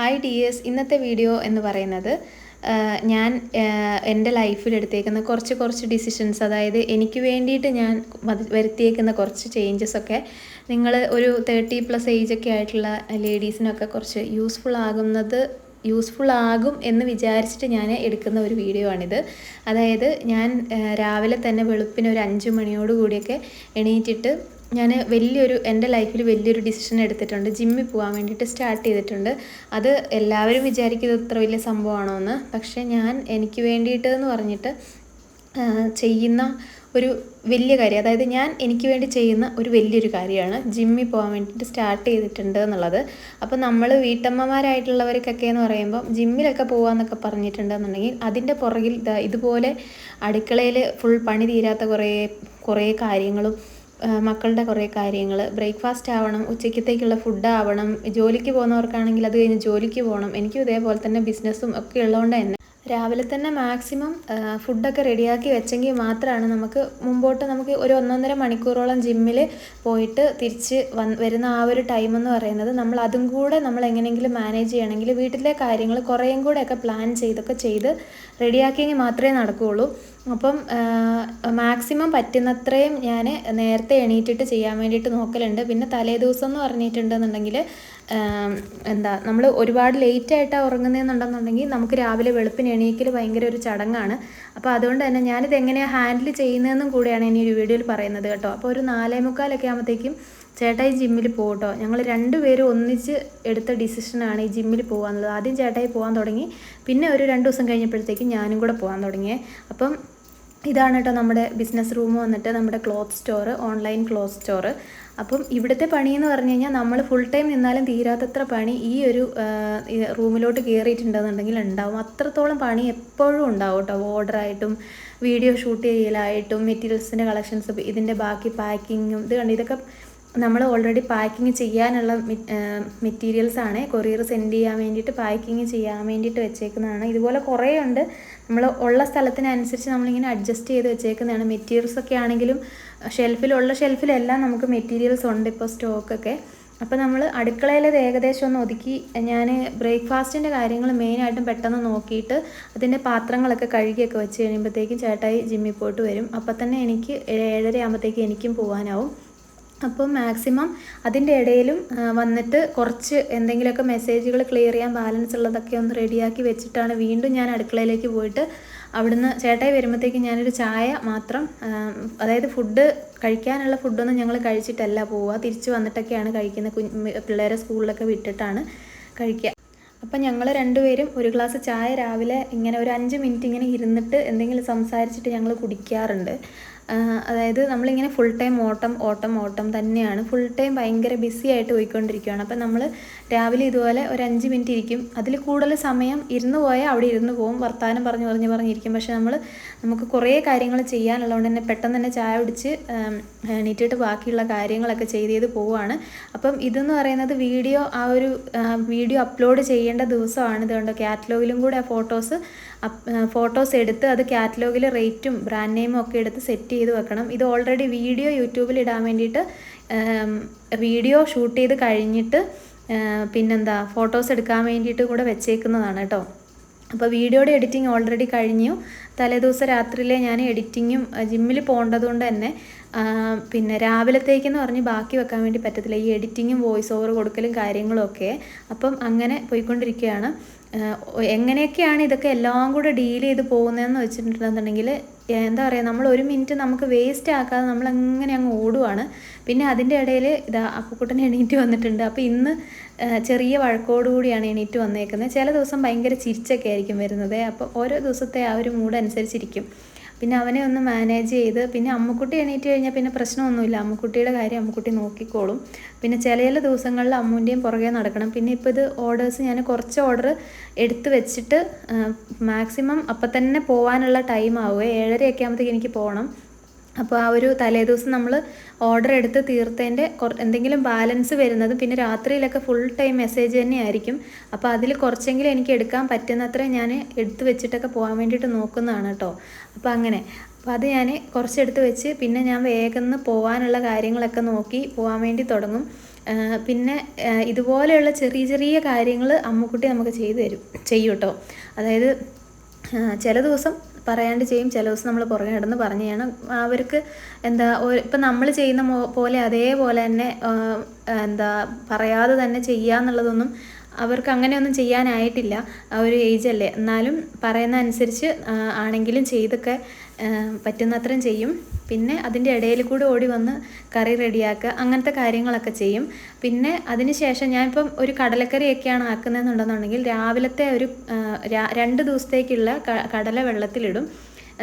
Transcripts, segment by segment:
Hi dears ഇന്നത്തെ video എന്ന് പറയുന്നത് ഞാൻ എന്റെ ലൈഫിൽ എടുത്തേക്കുന്ന കുറച്ച് കുറച്ച് ഡിസിഷൻസ് അതായത് എനിക്ക് വേണ്ടിയിട്ട് ഞാൻ വരുത്തിയേക്കുന്ന കുറച്ച് ചേഞ്ചസ് ഒക്കെ നിങ്ങൾ ഒരു തേർട്ടി പ്ലസ് ഏജ് ഒക്കെ ആയിട്ടുള്ള ലേഡീസിനൊക്കെ കുറച്ച് യൂസ്ഫുൾ ആകുന്നത് യൂസ്ഫുൾ ആകും എന്ന് വിചാരിച്ചിട്ട് ഞാൻ എടുക്കുന്ന ഒരു വീഡിയോ ആണിത്. അതായത് ഞാൻ രാവിലെ തന്നെ വെളുപ്പിന് ഒരു അഞ്ച് മണിയോട് കൂടിയൊക്കെ എണീറ്റിട്ട് ഞാൻ വലിയൊരു എന്റെ ലൈഫിൽ വലിയൊരു ഡിസിഷൻ എടുത്തിട്ടുണ്ട്. ജിമ്മിൽ പോകാൻ വേണ്ടിയിട്ട് സ്റ്റാർട്ട് ചെയ്തിട്ടുണ്ട്. അത് എല്ലാവരും വിചാരിക്കുന്നത് ഇത്ര വലിയ സംഭവമാണോ എന്ന് പക്ഷേ ഞാൻ എനിക്ക് വേണ്ടിയിട്ട് എന്ന് പറഞ്ഞിട്ട് ചെയ്യുന്ന ഒരു വലിയ കാര്യം അതായത് ഞാൻ എനിക്ക് വേണ്ടി ചെയ്യുന്ന ഒരു വലിയൊരു കാര്യമാണ് ജിമ്മിൽ പോകാൻ വേണ്ടിയിട്ട് സ്റ്റാർട്ട് ചെയ്തിട്ടുണ്ട് എന്നുള്ളത്. അപ്പോൾ നമ്മൾ വീട്ടമ്മമാരായിട്ടുള്ളവർക്കൊക്കെ എന്ന് പറയുമ്പോൾ ജിമ്മിലൊക്കെ പോകാമെന്നൊക്കെ പറഞ്ഞിട്ടുണ്ടെന്നുണ്ടെങ്കിൽ അതിന്റെ പുറകിൽ ഇതുപോലെ അടുക്കളയിൽ ഫുൾ പണി തീരാത്ത കുറേ കുറേ കാര്യങ്ങളും മക്കളുടെ കുറേ കാര്യങ്ങൾ ബ്രേക്ക്ഫാസ്റ്റ് ആവണം ഉച്ചയ്ക്കത്തേക്കുള്ള ഫുഡ് ആവണം ജോലിക്ക് പോകുന്നവർക്കാണെങ്കിൽ അത് കഴിഞ്ഞ് ജോലിക്ക് പോകണം എനിക്കും ഇതേപോലെ തന്നെ ബിസിനസ്സും ഒക്കെ ഉള്ളതുകൊണ്ട് തന്നെ രാവിലെ തന്നെ മാക്സിമം ഫുഡൊക്കെ റെഡിയാക്കി വെച്ചെങ്കിൽ മാത്രമാണ് നമുക്ക് മുമ്പോട്ട് നമുക്ക് ഒരു ഒന്നൊന്നര മണിക്കൂറോളം ജിമ്മിൽ പോയിട്ട് തിരിച്ച് വന്ന് വരുന്ന ആ ഒരു ടൈം എന്ന് പറയുന്നത് നമ്മൾ അതും കൂടെ നമ്മൾ എങ്ങനെയെങ്കിലും മാനേജ് ചെയ്യണമെങ്കിൽ വീട്ടിലെ കാര്യങ്ങൾ കുറേയും കൂടെയൊക്കെ പ്ലാൻ ചെയ്തൊക്കെ ചെയ്ത് റെഡിയാക്കിയെങ്കിൽ മാത്രമേ നടക്കുകയുള്ളൂ. അപ്പം മാക്സിമം പറ്റുന്നത്രയും ഞാൻ നേരത്തെ എണീറ്റിട്ട് ചെയ്യാൻ വേണ്ടിയിട്ട് നോക്കലുണ്ട്. പിന്നെ തലേ ദിവസം എന്ന് പറഞ്ഞിട്ടുണ്ടെന്നുണ്ടെങ്കിൽ എന്താ നമ്മൾ ഒരുപാട് ലേറ്റ് ആയിട്ടാണ് ഉറങ്ങുന്നതെന്നുണ്ടെന്നുണ്ടെങ്കിൽ നമുക്ക് രാവിലെ വെളുപ്പിന് എണീക്കൽ ഭയങ്കര ഒരു ചടങ്ങാണ്. അപ്പോൾ അതുകൊണ്ട് തന്നെ ഞാനിത് എങ്ങനെയാണ് ഹാൻഡിൽ ചെയ്യുന്നതെന്നും കൂടെയാണ് ഇനി ഒരു വീഡിയോയിൽ പറയുന്നത് കേട്ടോ. അപ്പോൾ ഒരു നാലേ മുക്കാലൊക്കെ ആകുമ്പോഴത്തേക്കും ചേട്ടായി ജിമ്മിൽ പോകട്ടോ ഞങ്ങൾ രണ്ടുപേരും ഒന്നിച്ച് എടുത്ത ഡിസിഷനാണ് ഈ ജിമ്മിൽ പോകാന്നുള്ളത് ആദ്യം ചേട്ടായി പോകാൻ തുടങ്ങി. പിന്നെ ഒരു രണ്ട് ദിവസം കഴിഞ്ഞപ്പോഴത്തേക്കും ഞാനും കൂടെ പോകാൻ തുടങ്ങിയേ. അപ്പം ഇതാണ് കേട്ടോ നമ്മുടെ ബിസിനസ് റൂം വന്നിട്ട് നമ്മുടെ cloth store online cloth store അപ്പം ഇവിടുത്തെ പണി എന്ന് പറഞ്ഞു കഴിഞ്ഞാൽ നമ്മൾ ഫുൾ ടൈം നിന്നാലും തീരാത്തത്ര പണി ഈ ഒരു റൂമിലോട്ട് കയറിയിട്ടുണ്ടെന്നുണ്ടെങ്കിൽ ഉണ്ടാവും. അത്രത്തോളം പണി എപ്പോഴും ഉണ്ടാവും കേട്ടോ ഓർഡറായിട്ടും വീഡിയോ ഷൂട്ട് ചെയ്യലായിട്ടും മെറ്റീരിയൽസിന്റെ കളക്ഷൻസ് ഇതിന്റെ ബാക്കി പാക്കിങ്ങും ഇത് കണ്ട് ഇതൊക്കെ നമ്മൾ ഓൾറെഡി പാക്കിങ് ചെയ്യാനുള്ള മെറ്റീരിയൽസ് ആണ്. കൊറിയർ സെൻഡ് ചെയ്യാൻ വേണ്ടിയിട്ട് പാക്കിങ് ചെയ്യാൻ വേണ്ടിയിട്ട് വെച്ചേക്കുന്നതാണ്. ഇതുപോലെ കുറേ ഉണ്ട് നമ്മൾ ഉള്ള സ്ഥലത്തിനനുസരിച്ച് നമ്മളിങ്ങനെ അഡ്ജസ്റ്റ് ചെയ്ത് വെച്ചേക്കുന്നതാണ്. മെറ്റീരിയൽസ് ഒക്കെ ആണെങ്കിലും ഷെൽഫിലുള്ള ഷെൽഫിലെല്ലാം നമുക്ക് മെറ്റീരിയൽസ് ഉണ്ട് ഇപ്പോൾ സ്റ്റോക്കൊക്കെ അപ്പോൾ നമ്മൾ അടുക്കളയിൽ ഇത് ഏകദേശം ഒന്ന് ഒതുക്കി ഞാൻ ബ്രേക്ക്ഫാസ്റ്റിന്റെ കാര്യങ്ങൾ മെയിനായിട്ടും പെട്ടെന്ന് നോക്കിയിട്ട് അതിന്റെ പാത്രങ്ങളൊക്കെ കഴുകിയൊക്കെ വെച്ച് കഴിയുമ്പോഴത്തേക്കും ചേട്ടായി ജിമ്മിൽ പോയിട്ട് വരും. അപ്പോൾ തന്നെ എനിക്ക് ഏഴര ആകുമ്പോഴത്തേക്കും എനിക്കും പോകാനാവും അപ്പോൾ മാക്സിമം അതിന്റെ ഇടയിലും വന്നിട്ട് കുറച്ച് എന്തെങ്കിലുമൊക്കെ മെസ്സേജുകൾ ക്ലിയർ ചെയ്യാൻ ബാലൻസ് ഉള്ളതൊക്കെ ഒന്ന് റെഡിയാക്കി വെച്ചിട്ടാണ് വീണ്ടും ഞാൻ അടുക്കളയിലേക്ക് പോയിട്ട് അവിടുന്ന് ചേട്ടായി വരുമ്പോഴത്തേക്കും ഞാനൊരു ചായ മാത്രം അതായത് ഫുഡ് കഴിക്കാനുള്ള ഫുഡൊന്നും ഞങ്ങൾ കഴിച്ചിട്ടല്ല പോവുക. തിരിച്ചു വന്നിട്ടൊക്കെയാണ് കഴിക്കുന്നത്. കുഞ്ഞ് പിള്ളേരെ സ്കൂളിലൊക്കെ വിട്ടിട്ടാണ് കഴിക്കുക. അപ്പം ഞങ്ങൾ രണ്ടുപേരും ഒരു ഗ്ലാസ് ചായ രാവിലെ ഇങ്ങനെ ഒരു അഞ്ച് മിനിറ്റ് ഇങ്ങനെ ഇരുന്നിട്ട് എന്തെങ്കിലും സംസാരിച്ചിട്ട് ഞങ്ങൾ കുടിക്കാറുണ്ട്. അതായത് നമ്മളിങ്ങനെ ഫുൾ ടൈം ഓട്ടം ഓട്ടം ഓട്ടം തന്നെയാണ്. ഫുൾ ടൈം ഭയങ്കര ബിസി ആയിട്ട് പോയിക്കൊണ്ടിരിക്കുകയാണ് അപ്പം നമ്മൾ രാവിലെ ഇതുപോലെ ഒരു അഞ്ച് മിനിറ്റ് ഇരിക്കും. അതിൽ കൂടുതൽ സമയം ഇരുന്ന് പോയാൽ അവിടെ ഇരുന്ന് പോകും വർത്തമാനം പറഞ്ഞു പറഞ്ഞ് പറഞ്ഞിരിക്കും പക്ഷേ നമ്മൾ നമുക്ക് കുറേ കാര്യങ്ങൾ ചെയ്യാനുള്ളതുകൊണ്ട് തന്നെ പെട്ടെന്ന് തന്നെ ചായ കുടിച്ച് ആം, എണീറ്റിട്ട് ബാക്കിയുള്ള കാര്യങ്ങളൊക്കെ ചെയ്ത് ചെയ്ത് പോവുകയാണ് അപ്പം ഇതെന്ന് പറയുന്നത് വീഡിയോ ആ ഒരു വീഡിയോ അപ്ലോഡ് ചെയ്യേണ്ട ദിവസമാണ്. ഇതുകൊണ്ട് കാറ്റലോഗിലും കൂടെ ആ ഫോട്ടോസ് ഫോട്ടോസ് എടുത്ത് അത് കാറ്റലോഗിൽ റേറ്റും ബ്രാൻഡ് നെയിമും ഒക്കെ എടുത്ത് സെറ്റ് ചെയ്ത് വെക്കണം. ഇത് ഓൾറെഡി വീഡിയോ യൂട്യൂബിൽ ഇടാൻ വേണ്ടിയിട്ട് വീഡിയോ ഷൂട്ട് ചെയ്ത് കഴിഞ്ഞിട്ട് പിന്നെന്താ ഫോട്ടോസ് എടുക്കാൻ വേണ്ടിയിട്ട് കൂടെ വെച്ചേക്കുന്നതാണ് കേട്ടോ അപ്പോൾ വീഡിയോയുടെ എഡിറ്റിംഗ് ഓൾറെഡി കഴിഞ്ഞു. തലേദിവസം രാത്രിയിലെ ഞാൻ എഡിറ്റിങ്ങും ജിമ്മിൽ പോകേണ്ടതുകൊണ്ട് തന്നെ പിന്നെ രാവിലത്തേക്കെന്ന് പറഞ്ഞ് ബാക്കി വെക്കാൻ വേണ്ടി പറ്റത്തില്ല. ഈ എഡിറ്റിങ്ങും വോയിസ് ഓവർ കൊടുക്കലും കാര്യങ്ങളൊക്കെ അപ്പം അങ്ങനെ പോയിക്കൊണ്ടിരിക്കുകയാണ്. എങ്ങനെയൊക്കെയാണ് ഇതൊക്കെ എല്ലാം കൂടെ ഡീൽ ചെയ്ത് പോകുന്നതെന്ന് വെച്ചിട്ടുണ്ടെന്നുണ്ടെങ്കിൽ എന്താ പറയുക നമ്മൾ ഒരു മിനിറ്റ് നമുക്ക് വേസ്റ്റ് ആക്കാതെ നമ്മൾ അങ്ങനെ അങ്ങ് ഓടുവാണ്. പിന്നെ അതിന്റെ ഇടയിൽ ഇതാ അപ്പുക്കുട്ടൻ എണീറ്റ് വന്നിട്ടുണ്ട്. അപ്പോൾ ഇന്ന് ചെറിയ വഴക്കോടുകൂടിയാണ് എണീറ്റ് വന്നേക്കുന്നത്. ചില ദിവസം ഭയങ്കര ചിരിച്ചൊക്കെ ആയിരിക്കും വരുന്നത്. അപ്പോൾ ഓരോ ദിവസത്തെ ആ ഒരു മൂഡ് അനുസരിച്ചിരിക്കും. പിന്നെ അവനെ ഒന്ന് മാനേജ് ചെയ്ത് പിന്നെ അമ്മുക്കുട്ടി എണീറ്റ് കഴിഞ്ഞാൽ പിന്നെ പ്രശ്നമൊന്നുമില്ല. അമ്മുക്കുട്ടിയുടെ കാര്യം അമ്മുക്കുട്ടി നോക്കിക്കോളും. പിന്നെ ചില ചില ദിവസങ്ങളിൽ അമ്മൂന്റെയും പുറകെ നടക്കണം. പിന്നെ ഇപ്പോൾ ഇത് ഓർഡേഴ്സ് ഞാൻ കുറച്ച് ഓർഡർ എടുത്ത് വെച്ചിട്ട് മാക്സിമം അപ്പം തന്നെ പോകാനുള്ള ടൈം ആവുക ഏഴരയൊക്കെ ആകുമ്പോഴത്തേക്ക് എനിക്ക് പോകണം അപ്പോൾ ആ ഒരു തലേദിവസം നമ്മൾ ഓർഡർ എടുത്ത് തീർത്തതിന്റെ എന്തെങ്കിലും ബാലൻസ് വരുന്നത് പിന്നെ രാത്രിയിലൊക്കെ ഫുൾ ടൈം മെസ്സേജ് തന്നെയായിരിക്കും. അപ്പോൾ അതിൽ കുറച്ചെങ്കിലും എനിക്ക് എടുക്കാൻ പറ്റുന്നത്ര ഞാൻ എടുത്ത് വെച്ചിട്ടൊക്കെ പോകാൻ വേണ്ടിയിട്ട് നോക്കുന്നതാണ് കേട്ടോ. അപ്പോൾ അങ്ങനെ. അപ്പോൾ അത് ഞാൻ കുറച്ചെടുത്ത് വെച്ച് പിന്നെ ഞാൻ വേഗം പോകാനുള്ള കാര്യങ്ങളൊക്കെ നോക്കി പോകാൻ വേണ്ടി തുടങ്ങും. പിന്നെ ഇതുപോലെയുള്ള ചെറിയ ചെറിയ കാര്യങ്ങൾ അമ്മുക്കുട്ടി നമുക്ക് ചെയ്തു തരും. ചെയ്യും കേട്ടോ. അതായത് ചില ദിവസം പറയാണ്ട് ചെയ്യും ചില ദിവസം നമ്മൾ പുറകെ നടന്ന് പറഞ്ഞു ചെയ്യണം. അവർക്ക് എന്താ ഇപ്പം നമ്മൾ ചെയ്യുന്ന പോലെ അതേപോലെ തന്നെ എന്താ പറയാതെ തന്നെ ചെയ്യാന്നുള്ളതൊന്നും അവർക്ക് അങ്ങനെയൊന്നും ചെയ്യാനായിട്ടില്ല. ഒരു ഏജ് അല്ലേ. എന്നാലും പറയുന്ന അനുസരിച്ച് ആണെങ്കിലും ചെയ്തൊക്കെ പറ്റുന്നത്രയും ചെയ്യും. പിന്നെ അതിന്റെ ഇടയിൽ കൂടെ ഓടി വന്ന് കറി റെഡിയാക്കുക അങ്ങനത്തെ കാര്യങ്ങളൊക്കെ ചെയ്യും. പിന്നെ അതിന് ശേഷം ഞാനിപ്പം ഒരു കടലക്കറിയൊക്കെയാണ് ആക്കുന്നതെന്നുണ്ടെന്നുണ്ടെങ്കിൽ രാവിലത്തെ ഒരു രണ്ട് ദിവസത്തേക്കുള്ള കടല വെള്ളത്തിലിടും.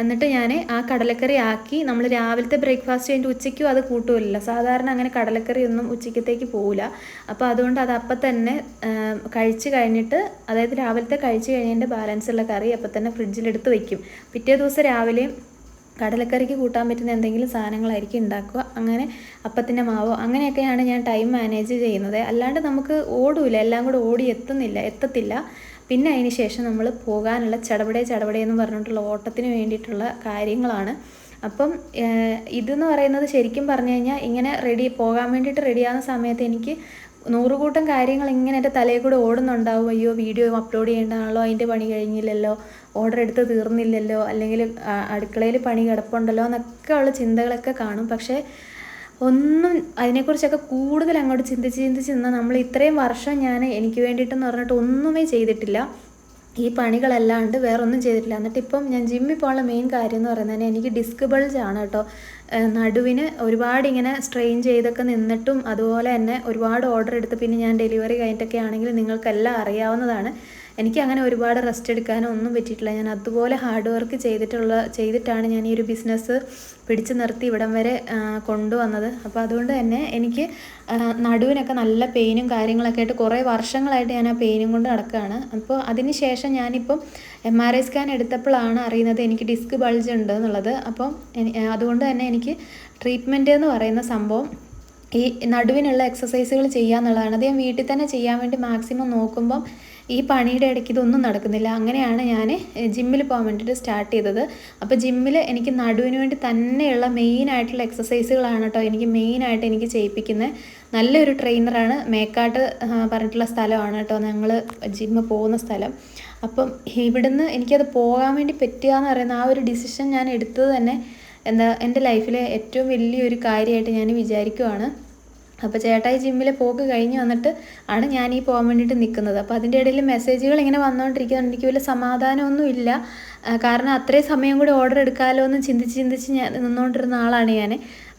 എന്നിട്ട് ഞാൻ ആ കടലക്കറി ആക്കി നമ്മൾ രാവിലത്തെ ബ്രേക്ക്ഫാസ്റ്റ് കഴിഞ്ഞിട്ട് ഉച്ചയ്ക്കും അത് കൂട്ടുമല്ലോ സാധാരണ അങ്ങനെ കടലക്കറി ഒന്നും ഉച്ചയ്ക്കത്തേക്ക് പോവില്ല. അപ്പോൾ അതുകൊണ്ട് അത് അപ്പം തന്നെ കഴിച്ച് കഴിഞ്ഞിട്ട് അതായത് രാവിലത്തെ കഴിച്ച് കഴിഞ്ഞതിന്റെ ബാലൻസുള്ള കറി അപ്പം തന്നെ ഫ്രിഡ്ജിലെടുത്ത് വയ്ക്കും. പിറ്റേ ദിവസം രാവിലെയും കടലക്കറിക്ക് കൂട്ടാൻ പറ്റുന്ന എന്തെങ്കിലും സാധനങ്ങളായിരിക്കും ഉണ്ടാക്കുക. അങ്ങനെ അപ്പത്തിന്റെ മാവോ അങ്ങനെയൊക്കെയാണ് ഞാൻ ടൈം മാനേജ് ചെയ്യുന്നത്. അല്ലാണ്ട് നമുക്ക് ഓടൂല. എല്ലാം കൂടെ ഓടി എത്തുന്നില്ല എത്തത്തില്ല. പിന്നെ അതിന് ശേഷം നമ്മൾ പോകാനുള്ള ചടപടേ ചടപടേ എന്ന് പറഞ്ഞിട്ടുള്ള ഓട്ടത്തിന് വേണ്ടിയിട്ടുള്ള കാര്യങ്ങളാണ്. അപ്പം ഇതെന്ന് പറയുന്നത് ശരിക്കും പറഞ്ഞു കഴിഞ്ഞാൽ ഇങ്ങനെ റെഡി പോകാൻ വേണ്ടിയിട്ട് റെഡിയാകുന്ന സമയത്ത് എനിക്ക് നൂറുകൂട്ടം കാര്യങ്ങൾ ഇങ്ങനെ എന്റെ തലയിൽ കൂടെ ഓടുന്നുണ്ടാവും. അയ്യോ വീഡിയോ അപ്ലോഡ് ചെയ്യേണ്ടതാണല്ലോ അതിന്റെ പണി കഴിഞ്ഞില്ലല്ലോ ഓർഡർ എടുത്ത് തീർന്നില്ലല്ലോ അല്ലെങ്കിൽ അടുക്കളയിൽ പണി കിടപ്പുണ്ടല്ലോ എന്നൊക്കെ ഉള്ള ചിന്തകളൊക്കെ കാണും. പക്ഷേ ഒന്നും അതിനെക്കുറിച്ചൊക്കെ കൂടുതൽ അങ്ങോട്ട് ചിന്തിച്ച് ചിന്തിച്ച് നിന്നാൽ നമ്മൾ ഇത്രയും വർഷം ഞാൻ എനിക്ക് വേണ്ടിയിട്ടെന്ന് പറഞ്ഞിട്ട് ഒന്നുമേ ചെയ്തിട്ടില്ല. ഈ പണികളല്ലാണ്ട് വേറൊന്നും ചെയ്തിട്ടില്ല. എന്നിട്ട് ഇപ്പം ഞാൻ ജിമ്മിൽ പോകാനുള്ള മെയിൻ കാര്യം എന്ന് പറയുന്നത് എനിക്ക് ഡിസ്ക് ബൾജ് ആണ് കേട്ടോ. നടുവിന് ഒരുപാട് ഇങ്ങനെ സ്ട്രെയിൻ ചെയ്തൊക്കെ നിന്നിട്ടും അതുപോലെ തന്നെ ഒരുപാട് ഓർഡർ എടുത്ത് പിന്നെ ഞാൻ ഡെലിവറി കഴിഞ്ഞിട്ടൊക്കെ ആണെങ്കിൽ നിങ്ങൾക്കെല്ലാം അറിയാവുന്നതാണ്. എനിക്ക് അങ്ങനെ ഒരുപാട് റെസ്റ്റ് എടുക്കാനോ ഒന്നും പറ്റിയിട്ടില്ല. ഞാൻ അതുപോലെ ഹാർഡ് വർക്ക് ചെയ്തിട്ടുള്ള ചെയ്തിട്ടാണ് ഞാൻ ഈ ഒരു ബിസിനസ് പിടിച്ചു നിർത്തി ഇവിടം വരെ കൊണ്ടുവന്നത്. അപ്പോൾ അതുകൊണ്ട് തന്നെ എനിക്ക് നടുവിനൊക്കെ നല്ല പെയിനും കാര്യങ്ങളൊക്കെ ആയിട്ട് കുറേ വർഷങ്ങളായിട്ട് ഞാൻ ആ പെയിനും കൊണ്ട് നടക്കുകയാണ്. അപ്പോൾ അതിന് ശേഷം ഞാനിപ്പം എം ആർ ഐ സ്കാൻ എടുത്തപ്പോഴാണ് അറിയുന്നത് എനിക്ക് ഡിസ്ക് ബൾജ് ഉണ്ട് എന്നുള്ളത്. അപ്പം അതുകൊണ്ട് തന്നെ എനിക്ക് ട്രീറ്റ്മെന്റ് എന്ന് പറയുന്ന സംഭവം ഈ നടുവിനുള്ള എക്സസൈസുകൾ ചെയ്യാന്നുള്ളതാണ്. അത് ഞാൻ വീട്ടിൽ തന്നെ ചെയ്യാൻ വേണ്ടി മാക്സിമം നോക്കുമ്പം ഈ പണിയുടെ ഇടയ്ക്ക് ഇതൊന്നും നടക്കുന്നില്ല. അങ്ങനെയാണ് ഞാൻ ജിമ്മിൽ പോകാൻ വേണ്ടിയിട്ട് സ്റ്റാർട്ട് ചെയ്തത്. അപ്പോൾ ജിമ്മിൽ എനിക്ക് നടുവിന് വേണ്ടി തന്നെയുള്ള മെയിൻ ആയിട്ടുള്ള എക്സസൈസുകളാണ് കേട്ടോ എനിക്ക് മെയിനായിട്ട് എനിക്ക് ചെയ്യിപ്പിക്കുന്നത് നല്ലൊരു ട്രെയിനറാണ്. മേക്കാട്ട് പറഞ്ഞിട്ടുള്ള സ്ഥലമാണ് കേട്ടോ. ഞങ്ങൾ ജിമ്മ് പോകുന്ന സ്ഥലം. അപ്പം ഇവിടുന്ന് എനിക്കത് പോകാൻ വേണ്ടി പറ്റുക എന്ന് പറയുന്ന ആ ഒരു ഡിസിഷൻ ഞാൻ എടുത്തത് തന്നെ എന്താ എന്റെ ലൈഫിലെ ഏറ്റവും വലിയൊരു കാര്യമായിട്ട് ഞാൻ വിചാരിക്കുവാണ്. അപ്പോൾ ചേട്ടായി ജിമ്മിൽ പോക്ക് കഴിഞ്ഞ് വന്നിട്ട് ആണ് ഞാൻ ഈ പോകാൻ വേണ്ടിയിട്ട് നിൽക്കുന്നത്. അപ്പോൾ അതിന്റെ ഇടയിൽ മെസ്സേജുകൾ ഇങ്ങനെ വന്നുകൊണ്ടിരിക്കുന്നുണ്ട്. എനിക്ക് വലിയ സമാധാനമൊന്നും ഇല്ല. ആ, കാരണം അത്രയും സമയം കൂടി ഓർഡർ എടുക്കാമല്ലോ എന്ന് ചിന്തിച്ച് ചിന്തിച്ച് ഞാൻ നിന്നുകൊണ്ടിരുന്ന ആളാണ് ഞാൻ.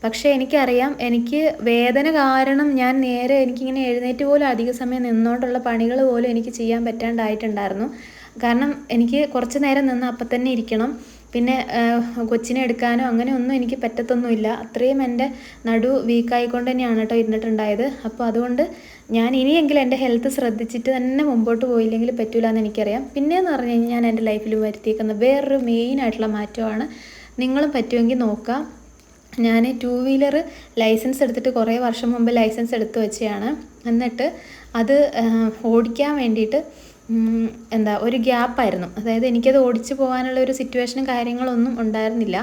പക്ഷേ എനിക്കറിയാം എനിക്ക് വേദന കാരണം ഞാൻ നേരെ എനിക്കിങ്ങനെ എഴുന്നേറ്റ് പോലും അധിക സമയം നിന്നുകൊണ്ടുള്ള പണികൾ പോലും എനിക്ക് ചെയ്യാൻ പറ്റാണ്ടായിട്ടുണ്ടായിരുന്നു. കാരണം എനിക്ക് കുറച്ച് നേരം നിന്ന് അപ്പം തന്നെ ഇരിക്കണം. പിന്നെ കൊച്ചിനെ എടുക്കാനോ അങ്ങനെ ഒന്നും എനിക്ക് പറ്റത്തൊന്നുമില്ല. അത്രയും എന്റെ നടു വീക്കായിക്കൊണ്ട് തന്നെയാണ് കേട്ടോ ഇരുന്നിട്ടുണ്ടായത്. അപ്പോൾ അതുകൊണ്ട് ഞാൻ ഇനിയെങ്കിലും എന്റെ ഹെൽത്ത് ശ്രദ്ധിച്ചിട്ട് തന്നെ മുമ്പോട്ട് പോയില്ലെങ്കിൽ പറ്റൂല എന്ന് എനിക്കറിയാം. പിന്നെയെന്ന് പറഞ്ഞു കഴിഞ്ഞാൽ ഞാൻ എന്റെ ലൈഫിൽ വരുത്തിയേക്കുന്ന വേറൊരു മെയിൻ ആയിട്ടുള്ള മാറ്റമാണ്. നിങ്ങളും പറ്റുമെങ്കിൽ നോക്കാം. ഞാൻ ടു വീലർ ലൈസൻസ് എടുത്തിട്ട് കുറേ വർഷം മുമ്പ് ലൈസൻസ് എടുത്ത് വെച്ചതാണ് എന്നിട്ട് അത് ഓടിക്കാൻ വേണ്ടിയിട്ട് എന്താ ഒരു ഗ്യാപ്പായിരുന്നു അതായത് എനിക്കത് ഓടിച്ചു പോകാനുള്ള ഒരു സിറ്റുവേഷനും കാര്യങ്ങളൊന്നും ഉണ്ടായിരുന്നില്ല.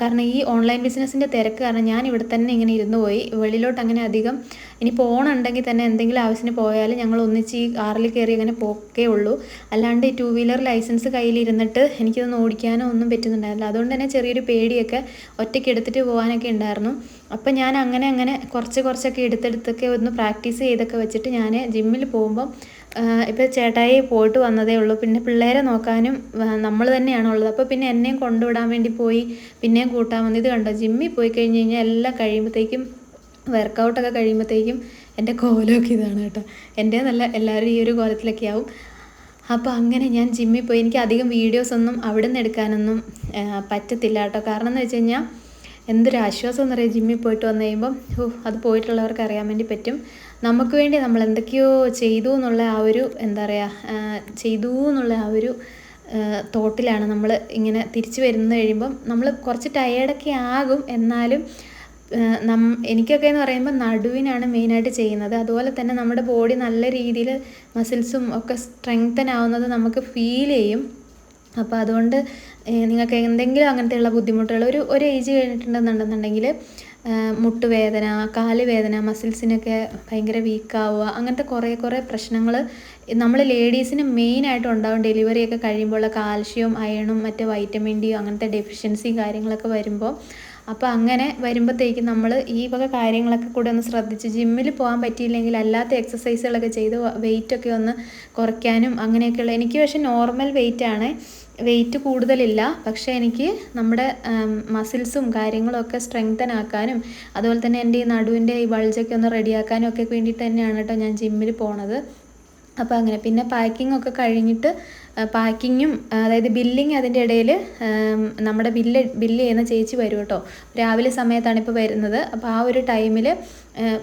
കാരണം ഈ ഓൺലൈൻ ബിസിനസ്സിന്റെ തിരക്ക് കാരണം ഞാൻ ഇവിടെ തന്നെ ഇങ്ങനെ ഇരുന്ന് പോയി. വെളിയിലോട്ട് അങ്ങനെ അധികം ഇനി പോകണുണ്ടെങ്കിൽ തന്നെ എന്തെങ്കിലും ആവശ്യത്തിന് പോയാൽ ഞങ്ങൾ ഒന്നിച്ച് ഈ കാറിൽ കയറി അങ്ങനെ പോക്കേ ഉള്ളൂ. അല്ലാണ്ട് ഈ ടൂ വീലർ ലൈസൻസ് കയ്യിലിരുന്നിട്ട് എനിക്കിതൊന്നും ഓടിക്കാനോ ഒന്നും പറ്റുന്നുണ്ടായിരുന്നില്ല. അതുകൊണ്ട് തന്നെ ചെറിയൊരു പേടിയൊക്കെ ഒറ്റയ്ക്ക് എടുത്തിട്ട് പോകാനൊക്കെ ഉണ്ടായിരുന്നു. അപ്പം ഞാൻ അങ്ങനെ അങ്ങനെ കുറച്ച് കുറച്ചൊക്കെ എടുത്തെടുത്തൊക്കെ ഒന്ന് പ്രാക്ടീസ് ചെയ്തൊക്കെ വെച്ചിട്ട് ഞാൻ ജിമ്മിൽ പോകുമ്പം ഇപ്പോൾ ചേട്ടായി പോയിട്ട് വന്നതേ ഉള്ളൂ. പിന്നെ പിള്ളേരെ നോക്കാനും നമ്മൾ തന്നെയാണ് ഉള്ളത്. അപ്പോൾ പിന്നെ എന്നെയും കൊണ്ടുവിടാൻ വേണ്ടി പോയി പിന്നെയും കൂട്ടാൻ വന്നു. ഇത് കണ്ടോ? ജിമ്മിൽ പോയി കഴിഞ്ഞ് കഴിഞ്ഞാൽ എല്ലാം കഴിയുമ്പോഴത്തേക്കും വർക്കൗട്ടൊക്കെ കഴിയുമ്പോഴത്തേക്കും എന്റെ കോലമൊക്കെ ഇതാണ് കേട്ടോ. എന്റെ നല്ല എല്ലാവരും ഈ ഒരു കോലത്തിലൊക്കെ ആവും. അപ്പോൾ അങ്ങനെ ഞാൻ ജിമ്മിൽ പോയി. എനിക്ക് അധികം വീഡിയോസ് ഒന്നും അവിടെ നിന്ന് എടുക്കാനൊന്നും പറ്റത്തില്ല കേട്ടോ. കാരണം എന്ന് വെച്ച് കഴിഞ്ഞാൽ എന്തൊരു ആശ്വാസം എന്ന് പറയുക ജിമ്മിൽ പോയിട്ട് വന്നു കഴിയുമ്പം. ഓ അത് പോയിട്ടുള്ളവർക്ക് അറിയാൻ വേണ്ടി പറ്റും. നമുക്ക് വേണ്ടി നമ്മൾ എന്തൊക്കെയോ ചെയ്തു എന്നുള്ള ആ ഒരു എന്താ പറയുക ചെയ്തു എന്നുള്ള ആ ഒരു തോട്ടിലാണ് നമ്മൾ ഇങ്ങനെ തിരിച്ചു വരുന്ന കഴിയുമ്പം. നമ്മൾ കുറച്ച് ടയേർഡൊക്കെ ആകും. എന്നാലും നം എനിക്കൊക്കെ എന്ന് പറയുമ്പോൾ നടുവിനാണ് മെയിനായിട്ട് ചെയ്യുന്നത്. അതുപോലെ തന്നെ നമ്മുടെ ബോഡി നല്ല രീതിയിൽ മസിൽസും ഒക്കെ സ്ട്രെങ്തൻ ആവുന്നത് നമുക്ക് ഫീൽ ചെയ്യും. അപ്പോൾ അതുകൊണ്ട് നിങ്ങൾക്ക് എന്തെങ്കിലും അങ്ങനത്തെയുള്ള ബുദ്ധിമുട്ടുകൾ ഒരു ഒരു ഏജ് കഴിഞ്ഞിട്ടുണ്ടെന്നുണ്ടെന്നുണ്ടെങ്കിൽ മുട്ടുവേദന കാൽ വേദന മസിൽസിനൊക്കെ ഭയങ്കര വീക്കാവുക അങ്ങനത്തെ കുറേ കുറേ പ്രശ്നങ്ങൾ നമ്മൾ ലേഡീസിന് മെയിനായിട്ട് ഉണ്ടാവും ഡെലിവറിയൊക്കെ കഴിയുമ്പോൾ കാൽഷ്യം അയണും മറ്റേ വൈറ്റമിൻ ഡി അങ്ങനത്തെ ഡെഫിഷ്യൻസി കാര്യങ്ങളൊക്കെ വരുമ്പോൾ. അപ്പോൾ അങ്ങനെ വരുമ്പോഴത്തേക്കും നമ്മൾ ഈ വക കാര്യങ്ങളൊക്കെ കൂടെ ഒന്ന് ശ്രദ്ധിച്ച് ജിമ്മിൽ പോകാൻ പറ്റിയില്ലെങ്കിൽ അല്ലാത്ത എക്സസൈസുകളൊക്കെ ചെയ്ത് വെയിറ്റൊക്കെ ഒന്ന് കുറയ്ക്കാനും അങ്ങനെയൊക്കെയുള്ള എനിക്ക് പക്ഷേ നോർമൽ വെയിറ്റ് ആണ്. വെയിറ്റ് കൂടുതലില്ല. പക്ഷേ എനിക്ക് നമ്മുടെ മസിൽസും കാര്യങ്ങളൊക്കെ സ്ട്രെങ്തൻ ആക്കാനും അതുപോലെ തന്നെ എന്റെ ഈ നടുവിന്റെ ഈ ബൾജൊക്കെ ഒന്ന് റെഡിയാക്കാനും ഒക്കെ വേണ്ടിയിട്ട് തന്നെയാണ് കേട്ടോ ഞാൻ ജിമ്മിൽ പോണത്. അപ്പോൾ അങ്ങനെ പിന്നെ പാക്കിംഗ് ഒക്കെ കഴിഞ്ഞിട്ട് പാക്കിങ്ങും അതായത് ബില്ലിങ് അതിന്റെ ഇടയിൽ നമ്മുടെ ബില്ല് ബില്ല് ചെയ്യുന്ന ചേച്ചി വരും കേട്ടോ. രാവിലെ സമയത്താണ് ഇപ്പോൾ വരുന്നത്. അപ്പോൾ ആ ഒരു ടൈമിൽ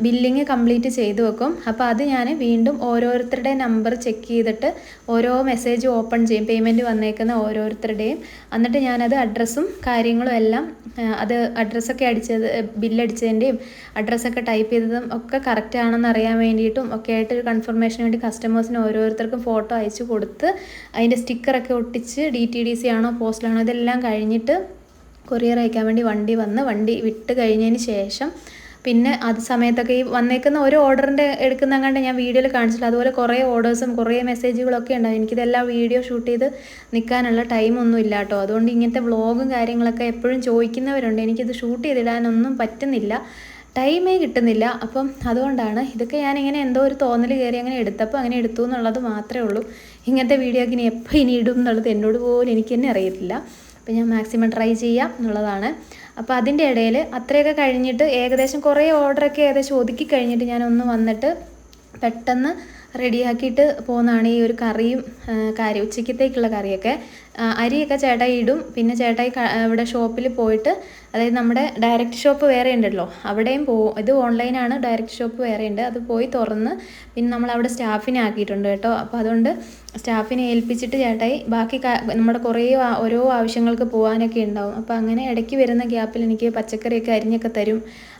ബില്ലിങ് കംപ്ലീറ്റ് ചെയ്തു വെക്കും. അപ്പോൾ അത് ഞാൻ വീണ്ടും ഓരോരുത്തരുടെ നമ്പർ ചെക്ക് ചെയ്തിട്ട് ഓരോ മെസ്സേജ് ഓപ്പൺ ചെയ്യും. പേയ്മെന്റ് വന്നേക്കുന്ന ഓരോരുത്തരുടെയും. എന്നിട്ട് ഞാനത് അഡ്രസ്സും കാര്യങ്ങളും എല്ലാം അത് അഡ്രസ്സൊക്കെ അടിച്ചത് ബില്ലടിച്ചതിന്റെയും അഡ്രസ്സൊക്കെ ടൈപ്പ് ചെയ്തതും ഒക്കെ കറക്റ്റ് ആണെന്ന് അറിയാൻ വേണ്ടിയിട്ടും ഒക്കെ ആയിട്ട് ഒരു കൺഫർമേഷന് വേണ്ടി കസ്റ്റമേഴ്സിന് ഓരോരുത്തർക്കും ഫോട്ടോ അയച്ചു കൊടുത്ത് അതിന്റെ സ്റ്റിക്കറൊക്കെ ഒട്ടിച്ച് ഡി ടി ഡി സി ആണോ പോസ്റ്റിലാണോ ഇതെല്ലാം കഴിഞ്ഞിട്ട് കൊറിയർ അയക്കാൻ വേണ്ടി വണ്ടി വന്ന് വണ്ടി വിട്ട് കഴിഞ്ഞതിന് ശേഷം പിന്നെ അത് സമയത്തൊക്കെ ഈ വന്നേക്കുന്ന ഒരു ഓർഡറിന്റെ എടുക്കുന്ന ഞാൻ വീഡിയോയിൽ കാണിച്ചില്ല അതുപോലെ കുറേ ഓർഡേഴ്സും കുറേ മെസ്സേജുകളൊക്കെ ഉണ്ടാവും. എനിക്കിതെല്ലാം വീഡിയോ ഷൂട്ട് ചെയ്ത് നിൽക്കാനുള്ള ടൈമൊന്നും ഇല്ല കേട്ടോ. അതുകൊണ്ട് ഇങ്ങനത്തെ വ്ളോഗും കാര്യങ്ങളൊക്കെ എപ്പോഴും ചോദിക്കുന്നവരുണ്ട്. എനിക്കിത് ഷൂട്ട് ചെയ്തിടാനൊന്നും പറ്റുന്നില്ല. ടൈമേ കിട്ടുന്നില്ല. അപ്പം അതുകൊണ്ടാണ് ഇതൊക്കെ ഞാൻ ഞാനിങ്ങനെ എന്തോ ഒരു തോന്നൽ കയറി അങ്ങനെ എടുത്തപ്പോൾ അങ്ങനെ എടുത്തു എന്നുള്ളത് മാത്രമേ ഉള്ളൂ. ഇങ്ങനത്തെ വീഡിയോ ഇനി എപ്പോൾ ഇനി ഇടും എന്നുള്ളത് എന്നോട് പോലും എനിക്ക് തന്നെ അറിയത്തില്ല. അപ്പം ഞാൻ മാക്സിമം ട്രൈ ചെയ്യാം എന്നുള്ളതാണ്. അപ്പോൾ അതിന്റെ ഇടയിൽ അത്രയൊക്കെ കഴിഞ്ഞിട്ട് ഏകദേശം കുറേ ഓർഡറൊക്കെ ഏകദേശം ഒതുക്കി കഴിഞ്ഞിട്ട് ഞാനൊന്ന് വന്നിട്ട് പെട്ടെന്ന് റെഡിയാക്കിയിട്ട് പോകുന്നതാണ് ഈ ഒരു കറിയും കാര്യം ഉച്ചയ്ക്കത്തേക്കുള്ള കറിയൊക്കെ. അരിയൊക്കെ ചേട്ടായി ഇടും. പിന്നെ ചേട്ടായി ഇവിടെ ഷോപ്പിൽ പോയിട്ട് അതായത് നമ്മുടെ ഡയറക്റ്റ് ഷോപ്പ് വേറെ ഉണ്ടല്ലോ അവിടെയും പോ ഇത് ഓൺലൈനാണ് ഡയറക്റ്റ് ഷോപ്പ് വേറെ ഉണ്ട്. അത് പോയി തുറന്ന് പിന്നെ നമ്മൾ അവിടെ സ്റ്റാഫിനെ ആക്കിയിട്ടുണ്ട് കേട്ടോ. അപ്പോൾ അതുകൊണ്ട് സ്റ്റാഫിനെ ഏൽപ്പിച്ചിട്ട് ചേട്ടായി ബാക്കി നമ്മുടെ കുറേ ഓരോ ആവശ്യങ്ങൾക്ക് പോകാനൊക്കെ ഉണ്ടാവും. അപ്പോൾ അങ്ങനെ ഇടയ്ക്ക് വരുന്ന ഗ്യാപ്പിൽ എനിക്ക് പച്ചക്കറിയൊക്കെ അരിഞ്ഞൊക്കെ തരും.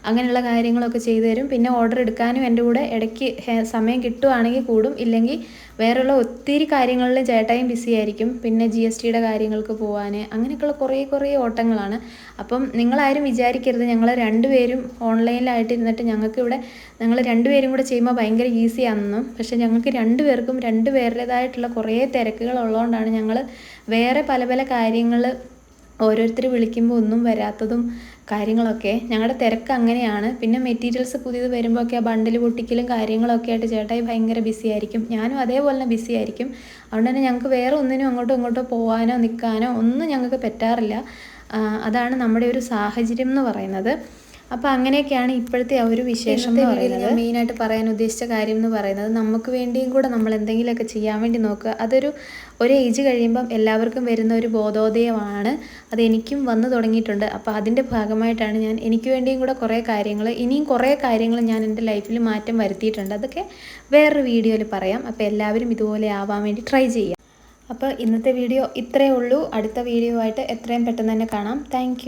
അങ്ങനെയുള്ള കാര്യങ്ങളൊക്കെ ചെയ്തു തരും. പിന്നെ ഓർഡർ എടുക്കാനും എന്റെ കൂടെ ഇടയ്ക്ക് സമയം കിട്ടുവാണെങ്കിൽ കൂടും. ഇല്ലെങ്കിൽ വേറെയുള്ള ഒത്തിരി കാര്യങ്ങളിൽ ചേട്ടായും ബിസി ആയിരിക്കും. പിന്നെ ജി എസ് ടിയുടെ കാര്യങ്ങൾക്ക് പോകാൻ അങ്ങനെയൊക്കെയുള്ള കുറേ കുറേ ഓട്ടങ്ങളാണ്. അപ്പം നിങ്ങളാരും വിചാരിക്കരുത്. ഞങ്ങൾ രണ്ടുപേരും ഓൺലൈനിലായിട്ട് ഇരുന്നിട്ട് ഞങ്ങൾക്കിവിടെ ഞങ്ങൾ രണ്ടുപേരും കൂടെ ചെയ്യുമ്പോൾ ഭയങ്കര ഈസി ആണെന്നും പക്ഷെ ഞങ്ങൾക്ക് രണ്ടുപേർക്കും രണ്ട് പേരുടേതായിട്ടുള്ള കുറേ തിരക്കുകൾ ഉള്ളതുകൊണ്ടാണ് ഞങ്ങൾ വേറെ പല പല കാര്യങ്ങൾ ഓരോരുത്തർ വിളിക്കുമ്പോൾ ഒന്നും വരാത്തതും കാര്യങ്ങളൊക്കെ. ഞങ്ങളുടെ തിരക്ക് അങ്ങനെയാണ്. പിന്നെ മെറ്റീരിയൽസ് പുതിയത് വരുമ്പോഴൊക്കെ ആ ബണ്ടിൽ പൊട്ടിക്കലും കാര്യങ്ങളൊക്കെ ആയിട്ട് ചേട്ടായി ഭയങ്കര ബിസി ആയിരിക്കും. ഞാനും അതേപോലെ തന്നെ ബിസി ആയിരിക്കും. അതുകൊണ്ട് തന്നെ ഞങ്ങൾക്ക് വേറെ ഒന്നിനും അങ്ങോട്ടോ ഇങ്ങോട്ടോ പോകാനോ നിൽക്കാനോ ഒന്നും ഞങ്ങൾക്ക് പറ്റാറില്ല. അതാണ് നമ്മുടെ ഒരു സാഹചര്യം എന്ന് പറയുന്നത്. അപ്പോൾ അങ്ങനെയൊക്കെയാണ് ഇപ്പോഴത്തെ ആ ഒരു വിശേഷം എന്ന് പറയുന്നത്. മെയിനായിട്ട് പറയാൻ ഉദ്ദേശിച്ച കാര്യം എന്ന് പറയുന്നത് നമുക്ക് വേണ്ടിയും കൂടെ നമ്മൾ എന്തെങ്കിലുമൊക്കെ ചെയ്യാൻ വേണ്ടി നോക്കുക. അതൊരു ഒരു ഏജ് കഴിയുമ്പം എല്ലാവർക്കും വരുന്ന ഒരു ബോധോദയമാണ്. അത് എനിക്കും വന്നു തുടങ്ങിയിട്ടുണ്ട്. അപ്പോൾ അതിന്റെ ഭാഗമായിട്ടാണ് ഞാൻ എനിക്ക് വേണ്ടിയും കൂടെ കുറേ കാര്യങ്ങൾ ഇനിയും കുറേ കാര്യങ്ങൾ ഞാൻ എന്റെ ലൈഫിൽ മാറ്റം വരുത്തിയിട്ടുണ്ട്. അതൊക്കെ വേറൊരു വീഡിയോയിൽ പറയാം. അപ്പോൾ എല്ലാവരും ഇതുപോലെ ആവാൻ വേണ്ടി ട്രൈ ചെയ്യാം. അപ്പോൾ ഇന്നത്തെ വീഡിയോ ഇത്രയേ ഉള്ളൂ. അടുത്ത വീഡിയോ ആയിട്ട് എത്രയും പെട്ടെന്ന് തന്നെ കാണാം. താങ്ക്